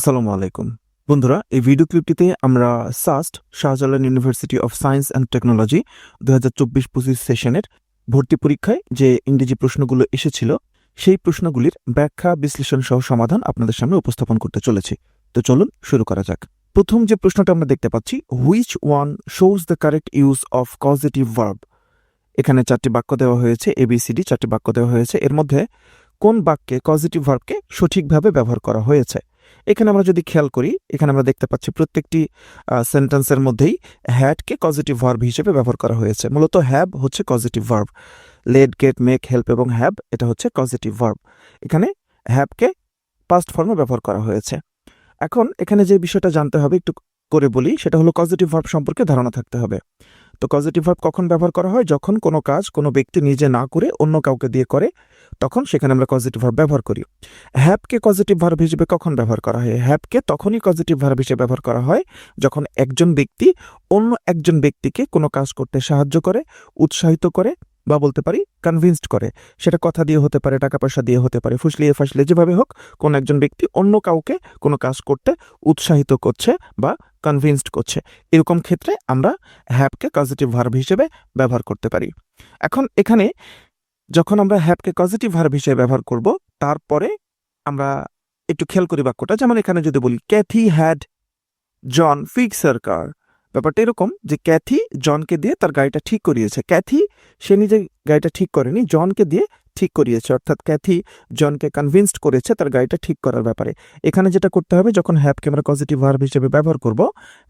আসসালামু আলাইকুম। বন্ধুরা, এই ভিডিও ক্লিপটিতে আমরা SUST Shahjalal University of Science and Technology দু হাজার চব্বিশ পঁচিশ সেশনের ভর্তি পরীক্ষায় যে ইংরেজি প্রশ্নগুলো এসেছিল, সেই প্রশ্নগুলির ব্যাখ্যা, বিশ্লেষণ সহ সমাধান আপনাদের সামনে উপস্থাপন করতে চলেছি। তো চলুন শুরু করা যাক। প্রথম যে প্রশ্নটা আমরা দেখতে পাচ্ছি which one shows the correct use of causative verb এখানে চারটি বাক্য দেওয়া হয়েছে এবিসিডি চারটি বাক্য দেওয়া হয়েছে। এর মধ্যে কোন বাক্যে কজেটিভ ভার্বকে সঠিকভাবে ব্যবহার করা হয়েছে? এখানে আমরা যদি খেয়াল করি, এখানে আমরা দেখতে পাচ্ছি প্রত্যেকটি সেন্টেন্সের মধ্যেই হ্যাডকে পজিটিভ ভার্ব হিসেবে ব্যবহার করা হয়েছে। মূলত হ্যাব হচ্ছে positive verb let get make help এবং হ্যাব এটা হচ্ছে পজিটিভ ভার্ব এখানে হ্যাবকে পাস্ট ফর্মে ব্যবহার করা হয়েছে। এখন এখানে যে বিষয়টা জানতে হবে, একটু করে বলি, সেটা হলো পজিটিভ ভার্ব সম্পর্কে ধারণা থাকতে হবে। তো পজিটিভ ভার্ব কখন ব্যবহার করা হয়? যখন কোনো কাজ কোনো ব্যক্তি নিজে না করে অন্য কাউকে দিয়ে করে, তখন সেখানে আমরা পজিটিভ ভার্ব ব্যবহার করি। হ্যাপকে পজিটিভ ভার্ব হিসেবে কখন ব্যবহার করা হয়? হ্যাপকে তখনই পজিটিভ ভার্ব হিসেবে ব্যবহার করা হয় যখন একজন ব্যক্তি অন্য একজন ব্যক্তিকে কোনো কাজ করতে সাহায্য করে, উৎসাহিত করে বা বলতে পারি কনভিন্সড করে। সেটা কথা দিয়ে হতে পারে, টাকা পয়সা দিয়ে হতে পারে, ফুসলিয়ে ফাসলিয়ে, যেভাবে হোক, কোন একজন ব্যক্তি অন্য কাউকে কোনো কাজ করতে উৎসাহিত করছে বা কনভিন্সড করছে। এরকম ক্ষেত্রে আমরা হ্যাপকে পজিটিভ ভার্ব হিসেবে ব্যবহার করতে পারি। এখন এখানে যখন আমরা হ্যাপকে পজিটিভ ভার্ব হিসেবে ব্যবহার করব, তারপরে আমরা একটু খেয়াল করি বাক্যটা। যেমন এখানে যদি বলি Cathy had John fix her car ব্যাপারটা এরকম যে ক্যাথি জনকে দিয়ে তার গাড়িটা ঠিক করিয়েছে। ক্যাথি, সে নিজে গাড়িটা ঠিক করেনি, জনকে দিয়ে ঠিক করিয়েছে। অর্থাৎ ক্যাথি জনকে কনভিন্সড করেছে তার গাড়িটা ঠিক করার ব্যাপারে। এখানে যেটা করতে হবে, যখন হ্যাপকে আমরা পজিটিভ ভার্ব হিসেবে ব্যবহার করব,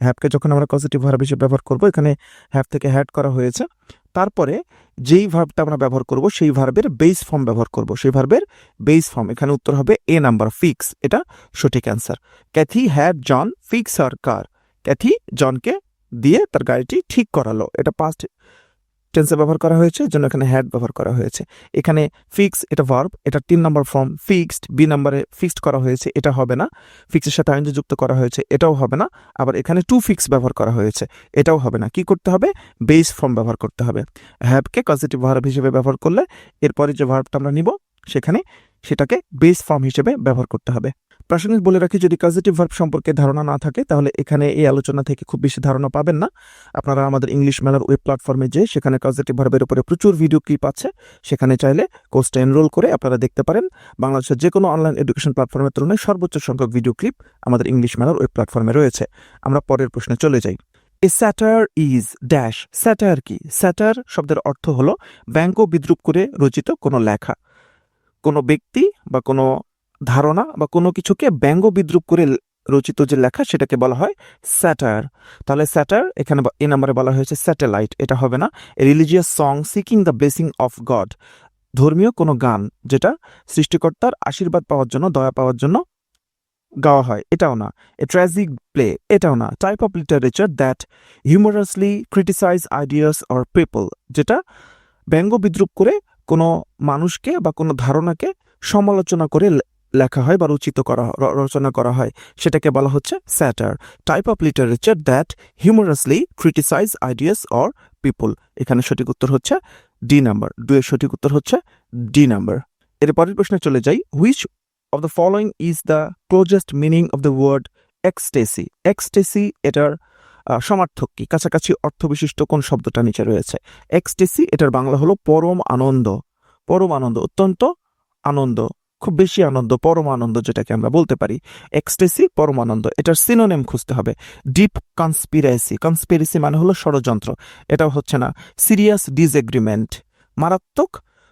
হ্যাপকে যখন আমরা পজিটিভ ভার্ব হিসেবে ব্যবহার করব, এখানে হ্যাপ থেকে হ্যাড করা হয়েছে। তারপরে যেই ভার্বটা আমরা ব্যবহার করব, সেই ভার্বের বেস ফর্ম ব্যবহার করব। সেই ভার্বের বেস ফর্ম এখানে উত্তর হবে এ নাম্বার ফিক্স এটা সঠিক answer Kathy had John fix R car Kathy জনকে দিয়ে তার গাড়িটি ঠিক করালো। এটা পাস্ট টেন্সে ব্যবহার করা হয়েছে, জন্য এখানে হ্যাড ব্যবহার করা হয়েছে। এখানে ফিক্স এটা ভার্ব এটা তিন নম্বর ফর্ম ফিক্সড বি নাম্বারে ফিক্সড করা হয়েছে, এটা হবে না। ফিক্সের সাথে আইনজি যুক্ত করা হয়েছে, এটাও হবে না। আবার এখানে টু ফিক্স ব্যবহার করা হয়েছে, এটাও হবে না। কি করতে হবে? বেস ফর্ম ব্যবহার করতে হবে। হ্যাবকে পজিটিভ ভার্ব হিসেবে ব্যবহার করলে, এরপরে যে ভার্বটা আমরা নিব, সেখানে সেটাকে বেস ফর্ম হিসেবে ব্যবহার করতে হবে। প্রাসঙ্গিক বলে রাখি, যদি পজিটিভ ভার্ব সম্পর্কে ধারণা না থাকে, তাহলে এখানে এই আলোচনা থেকে খুব বেশি ধারণা পাবেন না। আপনারা আমাদের ইংলিশ মেলার ওয়েব প্ল্যাটফর্মে যে সেখানে পজিটিভ ভার্বের উপরে প্রচুর ভিডিও ক্লিপ আছে। সেখানে চাইলে কোর্সটা এনরোল করে আপনারা দেখতে পারেন। বাংলাদেশের যে কোনো অনলাইন এডুকেশন প্ল্যাটফর্মের তুলনায় সর্বোচ্চ সংখ্যক ভিডিও ক্লিপ আমাদের ইংলিশ মেলার ওয়েব প্ল্যাটফর্মে রয়েছে। আমরা পরের প্রশ্নে চলে যাই। A satire is dash satire কি? স্যাটার শব্দের অর্থ হলো ব্যঙ্গ বিদ্রুপ করে রচিত কোনো লেখা। কোনো ব্যক্তি বা কোনো ধারণা বা কোনো কিছুকে ব্যঙ্গ বিদ্রুপ করে রচিত যে লেখা সেটাকে বলা হয় স্যাটার। তাহলে স্যাটার এখানে এই নাম্বারে বলা হয়েছে স্যাটেলাইট, এটা হবে না। Religious song seeking the blessing of God. ধর্মীয় কোনো গান যেটা সৃষ্টিকর্তার আশীর্বাদ পাওয়ার জন্য, দয়া পাওয়ার জন্য গাওয়া হয়, এটাও না। এ ট্র্যাজিক প্লে, এটাও না। Type of literature that humorously criticise ideas or people যেটা ব্যঙ্গ বিদ্রুপ করে কোনো মানুষকে বা কোনো ধারণাকে সমালোচনা করে লেখা হয় বা রচিত করা রচনা করা হয়। সেটাকে বলা হচ্ছে satire. Type of literature that humorously criticise ideas or people এখানে সঠিক উত্তর হচ্ছে ডি নাম্বার দুয়ের সঠিক উত্তর হচ্ছে ডি নাম্বার এর পরের প্রশ্নে চলে যাই। Which of the following is the closest meaning of the word ecstasy ecstasy এটার সমার্থক কি? কাছাকাছি অর্থবিশিষ্ট কোন শব্দটা নিচে রয়েছে? এক্সটেসি এটার বাংলা হলো পরম আনন্দ। পরম আনন্দ, অত্যন্ত আনন্দ। খুব বেশি আনন্দ, পরম আনন্দ যেটাকে আমরা বলতে পারি। এক্সটেসি পরম আনন্দ, এটার সিনোনেম খুঁজতে হবে। ডিপ কনস্পিরেসি কনস্পিরেসি মানে হলো ষড়যন্ত্র। এটাও হচ্ছে না। সিরিয়াস ডিসএগ্রিমেন্ট মারাত্মক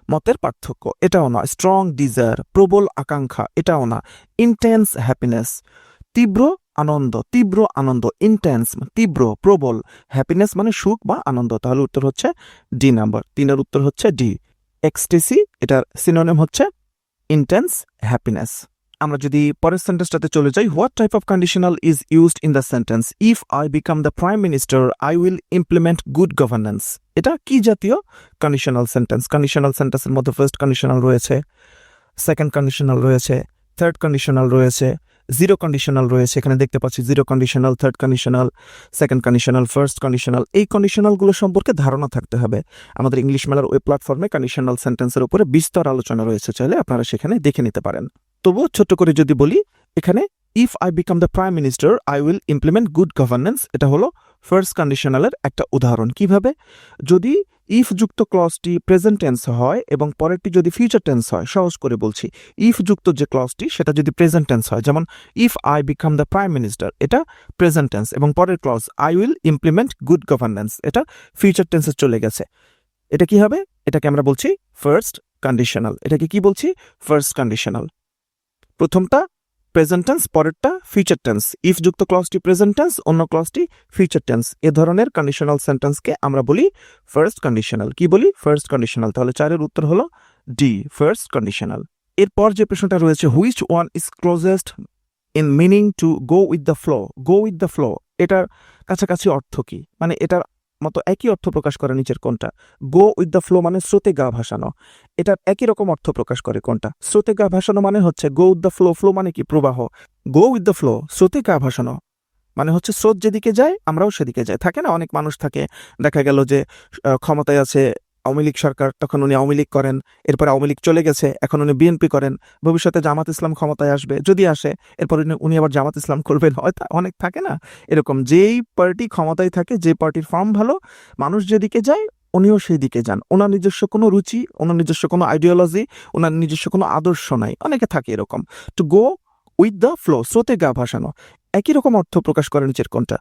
মতের পার্থক্য, এটাও না। স্ট্রং ডিজায়ার প্রবল আকাঙ্ক্ষা, এটাও না। ইন্টেন্স হ্যাপিনেস তীব্র আনন্দ তীব্র আনন্দ ইন্টেন্স তীব্র, প্রবল। হ্যাপিনেস মানে সুখ বা আনন্দ। তাহলে উত্তর হচ্ছে ডি নাম্বার তিনের উত্তর হচ্ছে ডি এক্সটেসি এটার সিনোনেম হচ্ছে ইন্টেন্স হ্যাপিনেস আমরা যদি পরের সেন্টেন্সটাতে চলে যাই what type of conditional is used in the sentence if I become the prime minister I will implement good governance এটা কি জাতীয় কন্ডিশনাল সেন্টেন্স কন্ডিশনাল সেন্টেন্সের মধ্যে ফার্স্ট কন্ডিশনাল রয়েছে সেকেন্ড কন্ডিশনাল রয়েছে থার্ড কন্ডিশনাল রয়েছে জিরো কন্ডিশনাল রয়েছে। এখানে দেখতে পাচ্ছি zero conditional third conditional second conditional first conditional এই কন্ডিশনালগুলো সম্পর্কে ধারণা থাকতে হবে। আমাদের ইংলিশ মেলার ওয়েব প্ল্যাটফর্মে কন্ডিশনাল সেন্টেন্সের উপরে বিস্তর আলোচনা রয়েছে, চাইলে আপনারা সেখানে দেখে নিতে পারেন। তবুও ছোট্ট করে যদি বলি, এখানে if I become the prime minister I will implement good governance এটা হলো ফার্স্ট কন্ডিশনালের একটা উদাহরণ। কীভাবে? যদি ইফ যুক্ত ক্লজটি প্রেজেন্ট টেন্স হয় এবং পরেরটি যদি ফিউচার টেন্স হয়, সহজ করে বলছি। ইফ যুক্ত যে ক্লজটি সেটা যদি প্রেজেন্ট টেন্স হয়, যেমন if I become the prime minister এটা প্রেজেন্ট টেন্স এবং পরের clause I will implement good governance এটা ফিউচার টেন্সে চলে গেছে। এটা কি হবে? এটাকে আমরা বলছি ফার্স্ট কন্ডিশনাল এটাকে কি বলছি? ফার্স্ট কন্ডিশনাল প্রথমটা প্রেজেন্ট টেন্স পরেরটা ফিউচার টেন্স ইফ যুক্ত ক্লজটি প্রেজেন্ট টেন্স অন্য ক্লসটি ফিউচার টেন্স এ ধরনের কন্ডিশনাল সেন্টেন্সকে আমরা বলি ফার্স্ট কন্ডিশনাল কি বলি? ফার্স্ট কন্ডিশনাল তাহলে চারের উত্তর হলো ডি ফার্স্ট কন্ডিশনাল এরপর যে প্রশ্নটা রয়েছে which one is closest in meaning to go with the flow go with the flow এটার কাছাকাছি অর্থ কি? মানে এটার মতো একই অর্থ প্রকাশ করে নিচের কোনটা গো উইথ দ্য ফ্লো মানে স্রোতে গা ভাসানো। এটার একই রকম অর্থ প্রকাশ করে কোনটা স্রোতে গা ভাসানো মানে হচ্ছে go with the flow flow মানে কি? প্রবাহ। গো উইথ দ্য ফ্লো স্রোতে গা ভাসানো মানে হচ্ছে স্রোত যেদিকে যায়, আমরাও সেদিকে যাই। থাকে না? অনেক মানুষ থাকে, দেখা গেল যে ক্ষমতায় আছে আওয়ামী লীগ সরকার, তখন উনি আওয়ামী লীগ করেন, এরপরে আওয়ামী লীগ চলে গেছে, এখন উনি বিএনপি করেন, ভবিষ্যতে জামাত ইসলাম ক্ষমতায় আসবে, যদি আসে, এরপর উনি- আবার জামাত ইসলাম করবেন, হয়তো অনেক থাকে না, এরকম যেই পার্টি ক্ষমতায় থাকে, যে পার্টির ফর্ম ভালো, মানুষ যেদিকে যায়, উনিও সেই দিকে যান ওনার নিজস্ব কোনো রুচি ওনার নিজস্ব কোনো আইডিওলজি ওনার নিজস্ব কোনো আদর্শ নাই, অনেকে থাকে এরকম to go with the flow স্রোতে গা ভাসানো, একই রকম অর্থ প্রকাশ করে নিচের কোনটা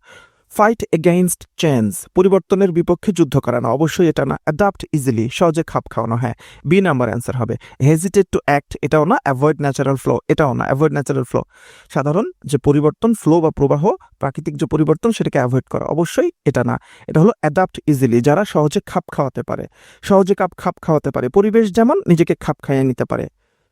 ফাইট এগেইনস্ট চেঞ্জ পরিবর্তনের বিপক্ষে যুদ্ধ করা না অবশ্যই এটা না। অ্যাডাপ্ট ইজিলি সহজে খাপ খাওয়ানো হ্যাঁ। বি নাম্বার অ্যান্সার হবে। হেজিটেট টু অ্যাক্ট এটাও না। অ্যাভয়েড ন্যাচারাল ফ্লো এটাও না। অ্যাভয়েড ন্যাচারাল ফ্লো সাধারণ যে পরিবর্তন ফ্লো বা প্রবাহ, প্রাকৃতিক যে পরিবর্তন, সেটাকে অ্যাভয়েড করা। অবশ্যই এটা না। এটা হলো অ্যাডাপ্ট ইজিলি যারা সহজে খাপ খাওয়াতে পারে। সহজে কাপ খাপ খাওয়াতে পারে। পরিবেশ যেমন নিজেকে খাপ খাইয়ে নিতে পারে,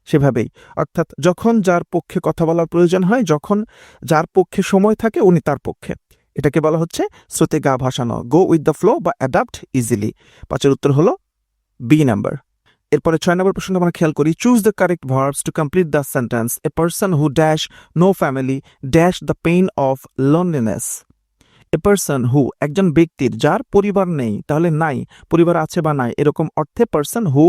সেভাবেই। অর্থাৎ যখন যার পক্ষে কথা বলার প্রয়োজন হয়, যখন যার পক্ষে সময় থাকে, উনি তার পক্ষে। এটাকে বলা হচ্ছে স্রোতে গা ভাসানো গো উইথ দ্য ফ্লো বা অ্যাডাপ্ট ইজিলি পাঁচের উত্তর হলো বি নাম্বার এরপরে ছয় নম্বর প্রশ্নটা আমরা খেয়াল করি choose the correct verbs to complete the sentence a person who dash no family dash the pain of loneliness a person who একজন ব্যক্তির, যার পরিবার নেই, তাহলে নাই, পরিবার আছে বা নাই, এরকম অর্থে person who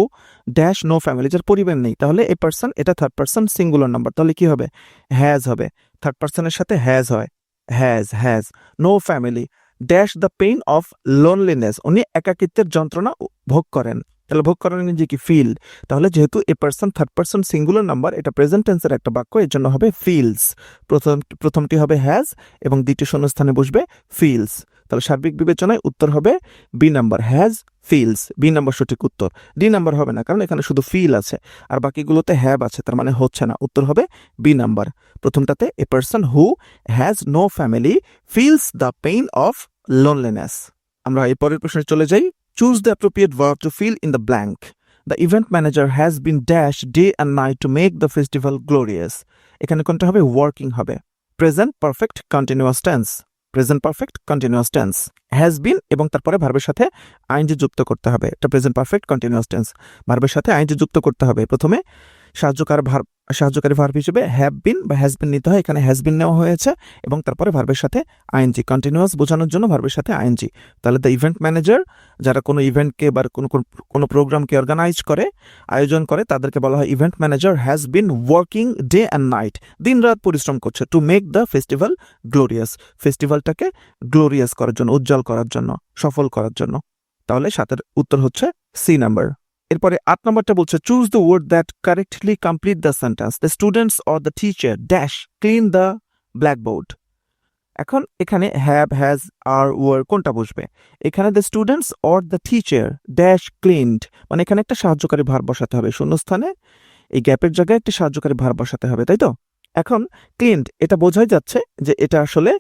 dash no family যার পরিবার নেই, তাহলে এ পার্সন এটা থার্ড পার্সন সিঙ্গুলার নাম্বার তাহলে কি হবে? হ্যাজ হবে। থার্ড পার্সনের সাথে হ্যাজ হয়। Has has no family dash the pain of loneliness উনি একাকিত্বের যন্ত্রণা ভোগ করেন। তাহলে ভোগ করেন যে কি? ফিল তাহলে যেহেতু a person third person singular number এটা প্রেজেন্ট টেন্সের একটা বাক্য, এর জন্য হবে ফিলস প্রথম, প্রথমটি হবে হ্যাজ এবং দ্বিতীয় শূন্যস্থানে বসবে ফিলস তাহলে সার্বিক বিবেচনায় উত্তর হবে B number has feels B number সঠিক উত্তর। ডি নাম্বার হবে না, কারণ এখানে শুধু ফিল আছে, আর বাকিগুলোতে হ্যাব আছে, তার মানে হচ্ছে না। উত্তর হবে B number. প্রথমটাতে a person who has no family feels the pain of loneliness আমরা এই পরের প্রশ্নে চলে যাই। Choose the appropriate verb to fill in the blank the event manager has been dash day and night to make the festival glorious এখানে কোনটা হবে? Working হবে। Present perfect continuous tense present perfect continuous tense has been এবং তারপরে ভার্বের সাথে ING যুক্ত করতে হবে। এটা প্রেজেন্ট পারফেক্ট কন্টিনিউয়াস টেন্স ভার্বের সাথে আইনজি যুক্ত করতে হবে। প্রথমে সাহায্যকার ভার সাহায্যকারী ভার্ব হিসেবে হ্যাভ বিন বা হ্যাজ বিন নিতে হয়। এখানে হ্যাজ বিন নেওয়া হয়েছে এবং তারপরে ভার্বের সাথে আইএনজি কন্টিনিউয়াস বোঝানোর জন্য ভার্বের সাথে আইএনজি তাহলে দ্য ইভেন্ট ম্যানেজার যারা কোনো ইভেন্টকে বা কোনো, কোনো- প্রোগ্রামকে অর্গানাইজ করে, আয়োজন করে, তাদেরকে বলা হয় event manager has been working day and night দিন রাত পরিশ্রম করছে to make the festival glorious ফেস্টিভ্যালটাকে glorious করার জন্য, উজ্জ্বল করার জন্য, সফল করার জন্য। তাহলে সাতের উত্তর হচ্ছে সি নাম্বার এরপরে আট নম্বরটা বলছে choose the word that correctly complete the sentence the students or the teacher dash clean the blackboard এখন এখানে হ্যাভ হ্যাজ আর ওয়ার কোনটা বসবে? এখানে the students or the teacher dash cleaned মানে এখানে একটা সাহায্যকারী ভার বসাতে হবে শূন্যস্থানে। এই গ্যাপের জায়গায় একটা সাহায্যকারী ভার বসাতে হবে, তাই তো? এখন ক্লিনড এটা বোঝাই যাচ্ছে যে এটা আসলে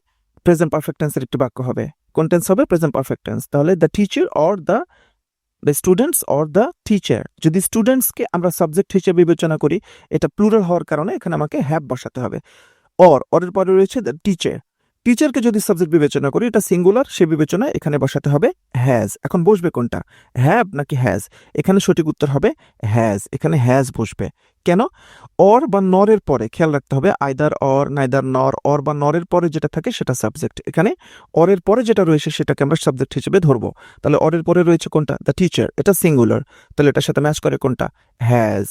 প্রেজেন্ট পারফেক্টেন্সের একটি বাক্য হবে। কোন টেন্স হবে? প্রেজেন্ট পারফেক্টেন্স তাহলে the teacher or the the students or the teacher যদি স্টুডেন্টসকে আমরা সাবজেক্ট হিসেবে বিবেচনা করি, এটা প্লুরাল হওয়ার কারণে এখানে আমাকে হ্যাভ বসাতে হবে. অর অরের পরে রয়েছে দ্য টিচার টিচারকে যদি সাবজেক্ট বিবেচনা করি, এটা সিঙ্গুলার সে বিবেচনায় এখানে বসাতে হবে হ্যাজ এখন বসবে কোনটা? হ্যাভ নাকি হ্যাজ এখানে সঠিক উত্তর হবে হ্যাজ এখানে হ্যাজ বসবে। কেন? অর বা নরের পরে, খেয়াল রাখতে হবে either or neither nor or বা নরের পরে যেটা থাকে সেটা সাবজেক্ট এখানে অরের পরে যেটা রয়েছে সেটাকে আমরা সাবজেক্ট হিসেবে ধরবো। তাহলে অরের পরে রয়েছে কোনটা? দ্য টিচার এটা সিঙ্গুলার তাহলে এটার সাথে ম্যাচ করে কোনটা? হ্যাজ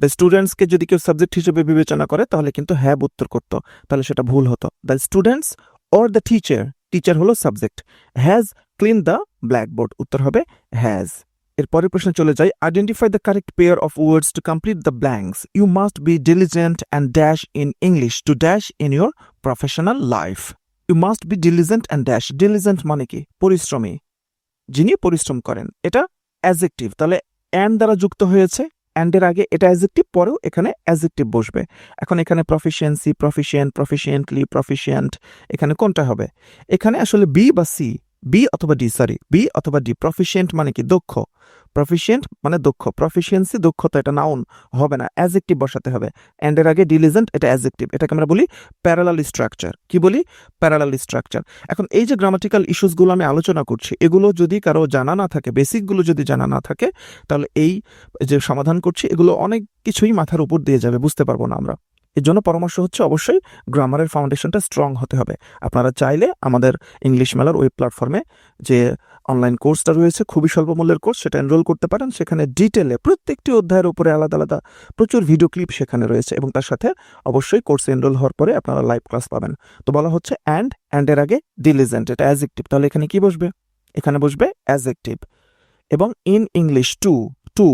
দ্য স্টুডেন্টসকে যদি কেউ সাবজেক্ট হিসেবে বিবেচনা করে, তাহলে কিন্তু হ্যাভ উত্তর করতো, তাহলে সেটা ভুল হতো। The students or the teacher teacher হলো subject has clean the blackboard উত্তর হবে হ্যাজ এর পরের প্রশ্নে চলে যাই identify the correct pair of words to complete the blanks you must be diligent and dash in English to dash in your professional life you must be diligent and dash diligent মানে কি? পরিশ্রমী। যিনি পরিশ্রম করেন, এটা adjective তাহলে and দ্বারা যুক্ত হয়েছে অ্যান্ডের আগে এটা অ্যাজেক্টিভ পরেও এখানে অ্যাজেক্টিভ বসবে। এখন এখানে প্রফিসিয়েন্সি প্রফিসিয়েন্ট প্রফিসিয়েন্টলি প্রফিসিয়েন্ট এখানে কোনটা হবে? এখানে আসলে বি বা সি বি অথবা ডি সরি বি অথবা ডি প্রফিসিয়েন্ট মানে কি দক্ষ। প্রফিসিয়েন্ট মানে দক্ষ। প্রফিসিয়েন্সি দক্ষতা, এটা নাউন হবে না। অ্যাজেক্টিভ বসাতে হবে। অ্যান্ডের আগে ডিলিজেন্ট এটা অ্যাজেক্টিভ এটাকে আমরা বলি প্যারালাল স্ট্রাকচার কি বলি? প্যারালাল স্ট্রাকচার এখন এই যে গ্রামাটিক্যাল ইস্যুসগুলো আমি আলোচনা করছি, এগুলো যদি কারও জানা না থাকে বেসিকগুলো যদি জানা না থাকে, তাহলে এই যে সমাধান করছি, এগুলো অনেক কিছুই মাথার উপর দিয়ে যাবে, বুঝতে পারব না আমরা। এর জন্য পরামর্শ হচ্ছে অবশ্যই গ্রামারের ফাউন্ডেশনটা স্ট্রং হতে হবে। আপনারা চাইলে আমাদের ইংলিশ মেলার ওয়েব প্ল্যাটফর্মে যে অনলাইন কোর্সটা রয়েছে, খুবই স্বল্প মূল্যের কোর্স সেটা এনরোল করতে পারেন। সেখানে ডিটেলে প্রত্যেকটি অধ্যায়ের উপরে আলাদা আলাদা প্রচুর ভিডিও ক্লিপ সেখানে রয়েছে এবং তার সাথে অবশ্যই কোর্সে এনরোল হওয়ার পরে আপনারা লাইভ ক্লাস পাবেন। তো বলা হচ্ছে অ্যান্ড অ্যান্ডের আগে ডিলিজেন্ট এটা অ্যাজেক্টিভ তাহলে এখানে কি বসবে? এখানে বসবে অ্যাজেক্টিভ এবং ইন ইংলিশ টু টু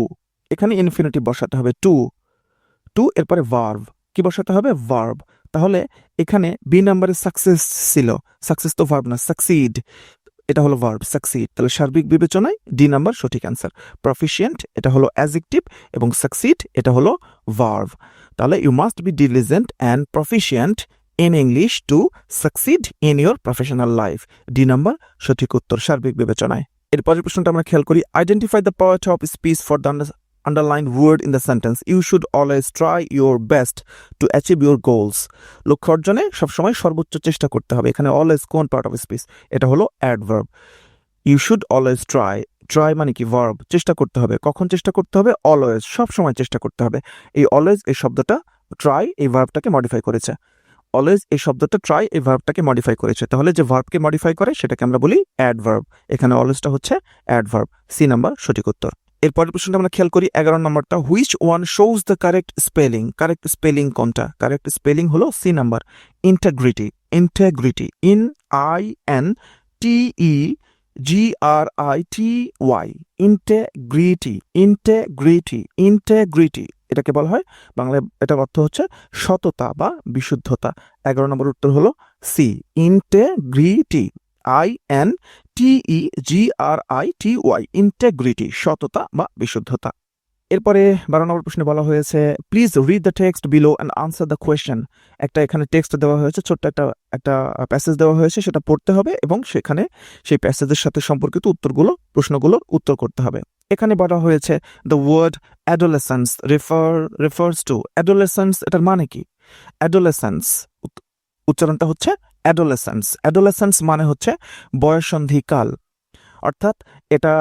এখানে ইনফিনিটিভ বসাতে হবে টু টু এরপরে ভার্ভ কি বসাতে হবে? ভার্ব তাহলে এখানে বি নাম্বারে সাকসেস ছিল। সাকসেস তো ভার্ব না সাকসিড এটা হলো ভার্ব সাকসিড তাহলে সার্বিক বিবেচনায় ডি নাম্বার সঠিক অ্যান্সার প্রফিসিয়েন্ট এটা হলো অ্যাজেক্টিভ এবং সাকসিড এটা হলো ভার্ভ তাহলে you must be diligent and proficient in English to succeed in your professional life D number সঠিক উত্তর, সার্বিক বিবেচনায়। এরপরের প্রশ্নটা আমরা খেয়াল করি identify the power of speech for the underlined word in the sentence. You should always try your best to achieve your goals. লক্ষ্য অর্জনে সবসময় সর্বোচ্চ চেষ্টা করতে হবে। এখানে অলওয়েজ কোন পার্ট অফ স্পিচ এটা হলো adverb you should always try try মানে কি? ভার্ব চেষ্টা করতে হবে। কখন চেষ্টা করতে হবে? অলওয়েজ সব সময় চেষ্টা করতে হবে। এই অলওয়েজ এই শব্দটা ট্রাই এই ভার্বটাকে মডিফাই করেছে। অলওয়েজ এই শব্দটা ট্রাই এই ভার্বটাকে মডিফাই করেছে। তাহলে যে ভার্বকে মডিফাই করে সেটাকে আমরা বলি অ্যাডভার্ব এখানে অলওয়েজটা হচ্ছে অ্যাডভার্ব সি নাম্বার সঠিক উত্তর। এরপরের প্রশ্নটা আমরা খেয়াল করি, এগারো নম্বরটা which one shows the correct spelling correct spelling কোনটা? কারেক্ট স্পেলিং হলো C number integrity integrity in I N T E G R I T Y integrity integrity integrity এটাকে বলা হয়, বাংলায় এটার অর্থ হচ্ছে সততা বা বিশুদ্ধতা। এগারো নম্বর উত্তর হলো C integrity I N T E G R I T Y integrity সততা বা বিশুদ্ধতা। এরপরে বারো নম্বর প্রশ্নে বলা হয়েছে please read the text below and answer the question একটা এখানে টেক্সট দেওয়া হয়েছে, ছোট্ট একটা একটা প্যাসেজ দেওয়া হয়েছে, সেটা পড়তে হবে এবং সেখানে সেই প্যাসেজের সাথে সম্পর্কিত উত্তরগুলো, প্রশ্নগুলোর উত্তর করতে হবে। এখানে বলা হয়েছে the word adolescence refer refers to adolescence এটার মানে কি? অ্যাডোলেসেন্স উচ্চারণটা হচ্ছে অ্যাডোলেসেন্স অ্যাডোলেসেন্স মানে হচ্ছে বয়সন্ধিকাল অর্থাৎ এটা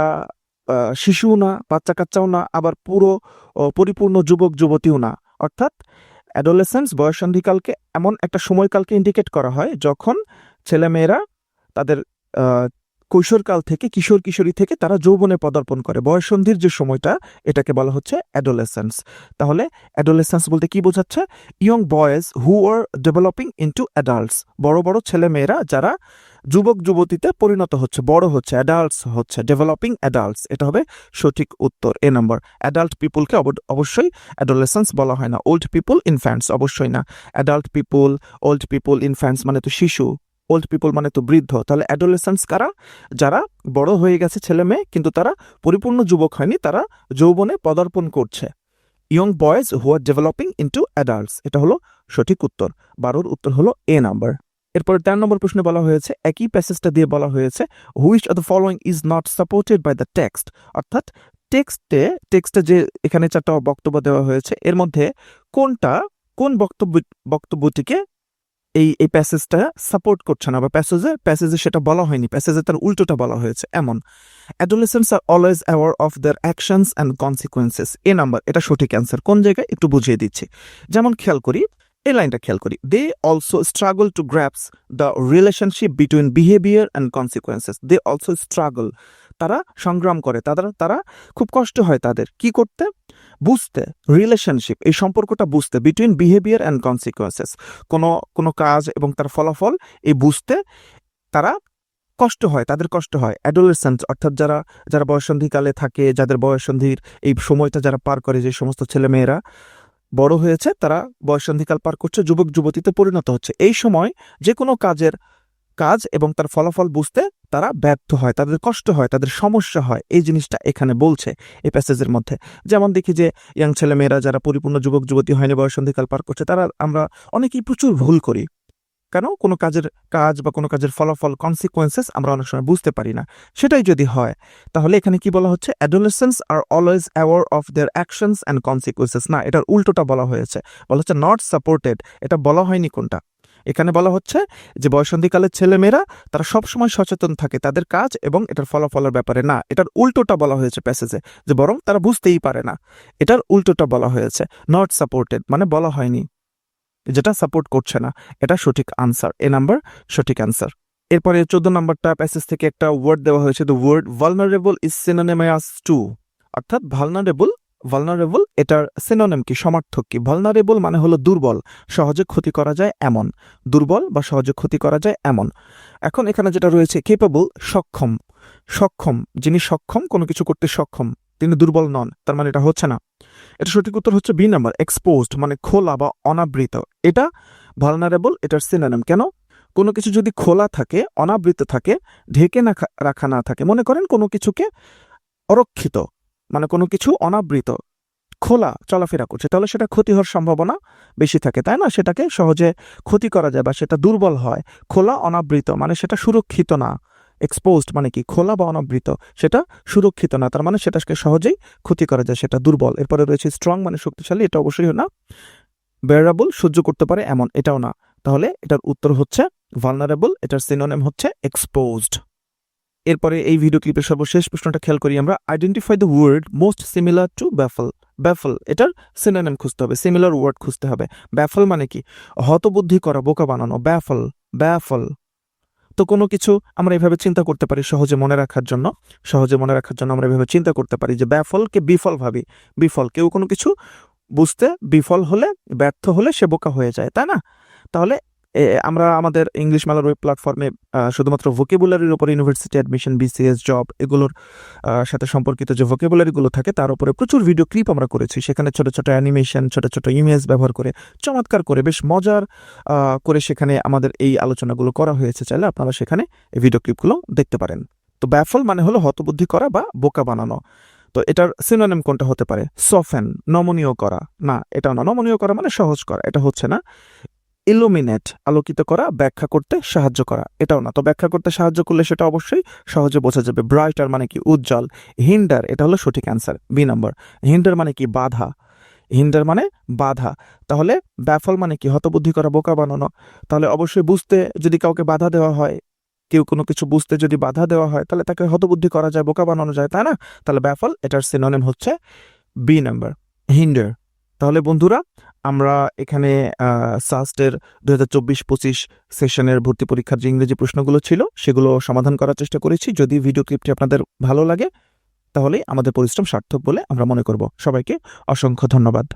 শিশুও শিশু না বাচ্চা কাচ্চাও না, আবার পুরো পরিপূর্ণ যুবক, যুবতীও না। অর্থাৎ অ্যাডোলেসেন্স বয়সন্ধিকালকে এমন একটা সময়কালকে ইন্ডিকেট করা হয় যখন ছেলেমেয়েরা তাদের কৈশোরকাল থেকে, কিশোর কিশোরী থেকে তারা যৌবনে পদার্পণ করে। বয়সন্ধির যে সময়টা, এটাকে বলা হচ্ছে অ্যাডোলেসেন্স তাহলে অ্যাডোলেসেন্স বলতে কি বোঝাচ্ছে? Young boys who are developing into adults বড় বড় ছেলে মেয়েরা যারা যুবক, যুবতীতে পরিণত হচ্ছে, বড় হচ্ছে অ্যাডাল্টস হচ্ছে ডেভেলপিং অ্যাডাল্টস এটা হবে সঠিক উত্তর, এ নম্বর। অ্যাডাল্ট পিপুলকে অবশ্যই অ্যাডোলেসেন্স বলা হয় না। ওল্ড পিপুল ইনফ্যান্টস অবশ্যই না। Adult people old people infants মানে তো শিশু। ওল্ড পিপল মানে তো বৃদ্ধ, তাহলে অ্যাডোলেসেন্স কারা? যারা বড় হয়ে গেছে ছেলে মেয়ে, কিন্তু তারা পরিপূর্ণ যুবক হয়নি, তারা যৌবনে পদার্পণ করছে। Young boys who are developing into adults এটা হলো সঠিক উত্তর। বারোর উত্তর হলো এ নাম্বার এরপর তেরো নম্বর প্রশ্নে বলা হয়েছে, একই প্যাসেজটা দিয়ে বলা হয়েছে which of the following is not supported by the text অর্থাৎ টেক্সটে টেক্সটে যে এখানে চারটা বক্তব্য দেওয়া হয়েছে, এর মধ্যে কোনটা, কোন বক্তব্য, বক্তব্যটিকে এই এই প্যাসেজটা সাপোর্ট করছে না, বা প্যাসেজে প্যাসেজে সেটা বলা হয়নি প্যাসেজে তার উল্টোটা বলা হয়েছে। এমন adolescence are always aware of their actions and consequences A number, এটা সঠিক অ্যান্সার কোন জায়গায়? একটু বুঝিয়ে দিচ্ছি। যেমন খেয়াল করি, এই লাইনটা খেয়াল করি। They also struggle to grasp the relationship between behaviour and consequences they also struggle তারা সংগ্রাম করে তারা তারা খুব কষ্ট হয় তাদের। কি করতে? বুঝতে রিলেশনশিপ এই সম্পর্কটা বুঝতে বিটুইন বিহেভিয়ার অ্যান্ড কনসিকুয়েন্সেস কোনো কোনো কাজ এবং তার ফলাফল, এই বুঝতে তারা কষ্ট হয়, তাদের কষ্ট হয়। অ্যাডোলেসেন্ট অর্থাৎ যারা যারা বয়সন্ধিকালে থাকে, যাদের বয়সন্ধির এই সময়টা যারা পার করে, যে সমস্ত ছেলেমেয়েরা বড় হয়েছে, তারা বয়সন্ধিকাল পার করছে যুবক যুবতীতে পরিণত হচ্ছে। এই সময় যে কোনো কাজের কাজ এবং তার ফলাফল বুঝতে তারা ব্যর্থ হয়, তাদের কষ্ট হয়, তাদের সমস্যা হয়। এই জিনিসটা এখানে বলছে এই প্যাসেজের মধ্যে। যেমন দেখি যে ইয়াং ছেলেমেয়েরা যারা পরিপূর্ণ যুবক, যুবতী হয়নি, বয়সন্ধিকাল পার করছে, তারা, আমরা অনেকেই প্রচুর ভুল করি। কেন? কোনো কাজের কাজ বা কোনো কাজের ফলাফল কনসিকোয়েন্সেস আমরা অনেক সময় বুঝতে পারি না। সেটাই যদি হয়, তাহলে এখানে কি বলা হচ্ছে? Adolescence are always aware of their actions and consequences না, এটার উল্টোটা বলা হয়েছে। বলা হচ্ছে নট সাপোর্টেড এটা বলা হয়নি কোনটা? এখানে বলা হচ্ছে যে বয়সন্ধিকালের ছেলেমেয়েরা, তারা সবসময় সচেতন থাকে তাদের কাজ এবং এটার ফলাফলের ব্যাপারে। না, এটার উল্টোটা বলা হয়েছে প্যাসেজে যে বরং তারা বুঝতেই পারে না। এটার উল্টোটা বলা হয়েছে নট সাপোর্টেড মানে বলা হয়নি, যেটা সাপোর্ট করছে না। এটা সঠিক আনসার এ নাম্বার সঠিক আনসার এরপরে চোদ্দ নাম্বারটা প্যাসেজ থেকে একটা ওয়ার্ড দেওয়া হয়েছে the word vulnerable is synonymous to অর্থাৎ ভালনারেবল ভালনারেবল এটার সিনোনেম কি? সমার্থক কি? ভালনারেবল মানে হলো দুর্বল। সহজে ক্ষতি করা যায় এমন। দুর্বল বা সহজে ক্ষতি করা যায় এমন। এখন এখানে যেটা রয়েছে কেপেবল সক্ষম। সক্ষম, যিনি সক্ষম, কোনো কিছু করতে সক্ষম, তিনি দুর্বল নন, তার মানে এটা হচ্ছে না। এটা সঠিক উত্তর হচ্ছে বি নাম্বার এক্সপোজড মানে খোলা বা অনাবৃত। এটা ভালনারেবল এটার সিনোনিম কেন? কোনো কিছু যদি খোলা থাকে, অনাবৃত থাকে, ঢেকে না রাখা না থাকে, মনে করেন কোনো কিছুকে অরক্ষিত মানে কোনো কিছু অনাবৃত, খোলা চলাফেরা করছে, তাহলে সেটা ক্ষতি হওয়ার সম্ভাবনা বেশি থাকে, তাই না? সেটাকে সহজে ক্ষতি করা যায় বা সেটা দুর্বল হয়। খোলা অনাবৃত মানে সেটা সুরক্ষিত না এক্সপোজড মানে কি? খোলা বা অনাবৃত, সেটা সুরক্ষিত না, তার মানে সেটাকে সহজেই ক্ষতি করা যায়, সেটা দুর্বল। এরপরে রয়েছে স্ট্রং মানে শক্তিশালী, এটা অবশ্যই না। বেয়ারাবল সহ্য করতে পারে এমন, এটাও না। তাহলে এটার উত্তর হচ্ছে ভালনারেবল এটার সিনোনেম হচ্ছে এক্সপোজড এরপরে এই ভিডিও ক্লিপের সর্বশেষ প্রশ্নটা খেয়াল করি আমরা। Identify the word most similar to baffle baffle এটার সিনোনেম খুঁজতে হবে সিমিলার ওয়ার্ড খুঁজতে হবে। ব্যাফল মানে কি? হতবুদ্ধি করা, বোকা বানানো। ব্যাফল ব্যাফল তো কোনো কিছু আমরা এভাবে চিন্তা করতে পারি সহজে মনে রাখার জন্য। সহজে মনে রাখার জন্য আমরা এভাবে চিন্তা করতে পারি যে ব্যাফলকে বিফল ভাবি। বিফল, কেউ কোনো কিছু বুঝতে বিফল হলে, ব্যর্থ হলে সে বোকা হয়ে যায়, তাই না? তাহলে আমরা আমাদের ইংলিশ মেলার ওয়েব প্ল্যাটফর্মে শুধুমাত্র ভোকেবুলারির উপর ইউনিভার্সিটি অ্যাডমিশন বিসিএস জব এগুলোর সাথে সম্পর্কিত যে ভোকেবুলারিগুলো থাকে, তার উপরে প্রচুর ভিডিও ক্লিপ আমরা করেছি। সেখানে ছোট ছোট অ্যানিমেশন ছোট ছোট ইমেজ ব্যবহার করে, চমৎকার করে, বেশ মজার করে সেখানে আমাদের এই আলোচনাগুলো করা হয়েছে। চাইলে আপনারা সেখানে এই ভিডিও ক্লিপগুলো দেখতে পারেন। তো ব্যাফল মানে হলো হতবুদ্ধি করা বা বোকা বানানো। তো এটার সিনোনিম কোনটা হতে পারে? সফেন নমনীয় করা। না এটাও না, নমনীয় করা মানে সহজ করা। এটা হচ্ছে না ইলুমিনেট আলোকিত করা, ব্যাখ্যা করতে সাহায্য করা। এটাও না, তো ব্যাখ্যা করতে সাহায্য করলে সেটা অবশ্যই সহজে বোঝা যাবে। ব্রাইটার মানে কি উজ্জ্বল। হিন্ডার এটা হলো সঠিক অ্যান্সার বি নম্বর হিন্ডার মানে কি বাধা। হিন্ডার মানে বাধা। তাহলে ব্যাফল মানে কি? হতবুদ্ধি করা, বোকা বানানো। তাহলে অবশ্যই বুঝতে যদি কাউকে বাধা দেওয়া হয়, কেউ কোনো কিছু বুঝতে যদি বাধা দেওয়া হয়, তাহলে তাকে হতবুদ্ধি করা যায়, বোকা বানানো যায়, তাই না? তাহলে ব্যাফল, এটার সিনোনিম হচ্ছে বি নাম্বার হিন্ডার তাহলে বন্ধুরা, আমরা এখানে সাস্টের দু হাজার চব্বিশ পঁচিশ সেশনের ভর্তি পরীক্ষার যে ইংরেজি প্রশ্নগুলো ছিল, সেগুলো সমাধান করার চেষ্টা করেছি। যদি ভিডিও ক্লিপটি আপনাদের ভালো লাগে, তাহলে আমাদের পরিশ্রম সার্থক বলে আমরা মনে করব। সবাইকে অসংখ্য ধন্যবাদ।